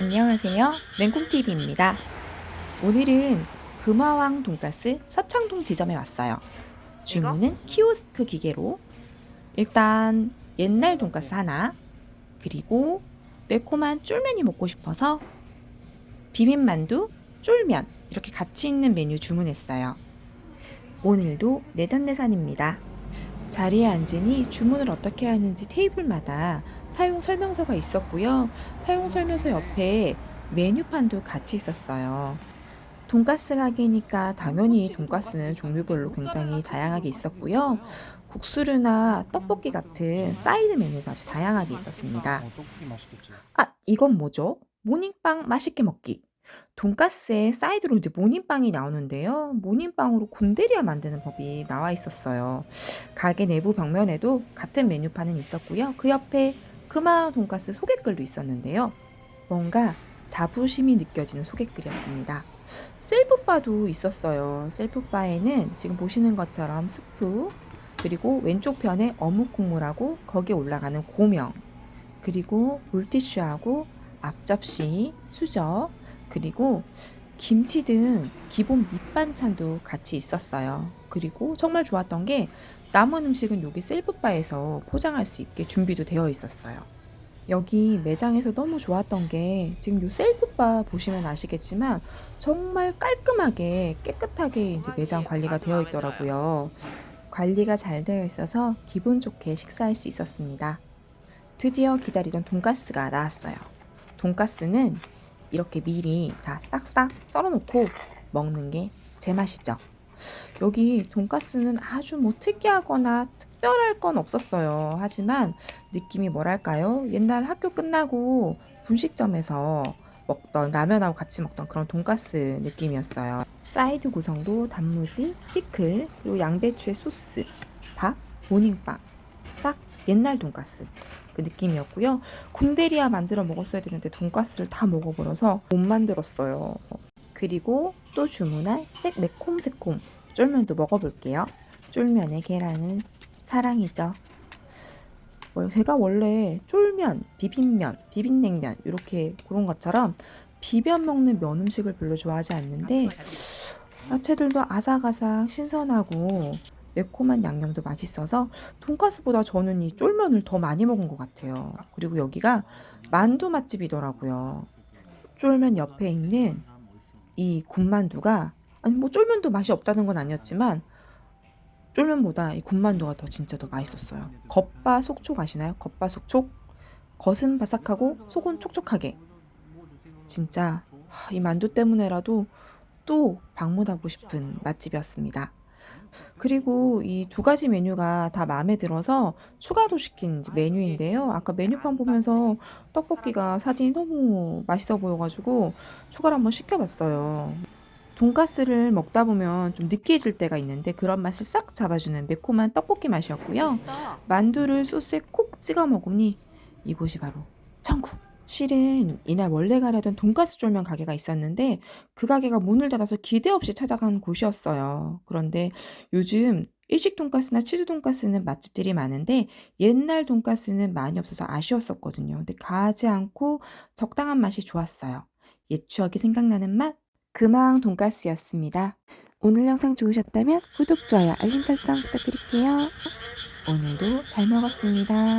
안녕하세요. 맹콩TV입니다. 오늘은 금화왕 돈가스 서창동 지점에 왔어요. 주문은 키오스크 기계로 일단 옛날 돈가스 하나 그리고 매콤한 쫄면이 먹고 싶어서 비빔만두, 쫄면 이렇게 같이 있는 메뉴 주문했어요. 오늘도 내돈내산입니다. 자리에 앉으니 주문을 어떻게 하는지 테이블마다 사용 설명서가 있었고요. 사용 설명서 옆에 메뉴판도 같이 있었어요. 돈가스 가게니까 당연히 돈가스는 종류별로 굉장히 다양하게 있었고요. 국수류나 떡볶이 같은 사이드 메뉴가 아주 다양하게 있었습니다. 어. 아, 이건 뭐죠? 모닝빵 맛있게 먹기. 돈가스에 사이드로 이제 모닝빵이 나오는데요. 모닝빵으로 곤데리아 만드는 법이 나와 있었어요. 가게 내부 벽면에도 같은 메뉴판은 있었고요. 그 옆에 금화 돈가스 소개글도 있었는데요. 뭔가 자부심이 느껴지는 소개글이었습니다. 셀프바도 있었어요. 셀프바에는 지금 보시는 것처럼 스프, 그리고 왼쪽 편에 어묵 국물하고 거기에 올라가는 고명, 그리고 물티슈하고 앞접시, 수저, 그리고 김치 등 기본 밑반찬도 같이 있었어요. 그리고 정말 좋았던 게 남은 음식은 여기 셀프바에서 포장할 수 있게 준비도 되어 있었어요. 여기 매장에서 너무 좋았던 게 지금 요 셀프바 보시면 아시겠지만 정말 깔끔하게 깨끗하게 이제 매장 관리가 되어 있더라고요. 관리가 잘 되어 있어서 기분 좋게 식사할 수 있었습니다. 드디어 기다리던 돈가스가 나왔어요. 돈가스는 이렇게 미리 다 싹싹 썰어놓고 먹는 게 제 맛이죠. 여기 돈가스는 아주 뭐 특이하거나 특별할 건 없었어요. 하지만 느낌이 뭐랄까요? 옛날 학교 끝나고 분식점에서 먹던 라면하고 같이 먹던 그런 돈가스 느낌이었어요. 사이드 구성도 단무지, 피클, 그리고 양배추의 소스, 밥, 모닝빵. 딱 옛날 돈가스. 그 느낌이었고요. 군데리아 만들어 먹었어야 되는데 돈가스를 다 먹어버려서 못 만들었어요. 그리고 또 주문한 색 매콤새콤 쫄면도 먹어볼게요. 쫄면에 계란은 사랑이죠. 뭐 제가 원래 쫄면, 비빔면, 비빔냉면 이렇게 그런 것처럼 비벼 먹는 면 음식을 별로 좋아하지 않는데 야채들도 아삭아삭 신선하고 매콤한 양념도 맛있어서 돈가스보다 저는 이 쫄면을 더 많이 먹은 것 같아요. 그리고 여기가 만두 맛집이더라고요. 쫄면 옆에 있는 이 군만두가 아니 뭐 쫄면도 맛이 없다는 건 아니었지만 쫄면보다 이 군만두가 더 진짜 더 맛있었어요. 겉바 속촉 아시나요? 겉바 속촉 겉은 바삭하고 속은 촉촉하게 진짜 하, 이 만두 때문에라도 또 방문하고 싶은 맛집이었습니다. 그리고 이 두 가지 메뉴가 다 마음에 들어서 추가로 시킨 메뉴인데요. 아까 메뉴판 보면서 떡볶이가 사진이 너무 맛있어 보여가지고 추가로 한번 시켜봤어요. 돈가스를 먹다 보면 좀 느끼해질 때가 있는데 그런 맛을 싹 잡아주는 매콤한 떡볶이 맛이었고요. 만두를 소스에 콕 찍어 먹으니 이곳이 바로 천국. 실은 이날 원래 가려던 돈가스 쫄면 가게가 있었는데 그 가게가 문을 닫아서 기대 없이 찾아간 곳이었어요. 그런데 요즘 일식 돈가스나 치즈 돈가스는 맛집들이 많은데 옛날 돈가스는 많이 없어서 아쉬웠었거든요. 근데 가지 않고 적당한 맛이 좋았어요. 옛 추억이 생각나는 맛 금왕 돈가스였습니다. 오늘 영상 좋으셨다면 구독, 좋아요, 알림 설정 부탁드릴게요. 오늘도 잘 먹었습니다.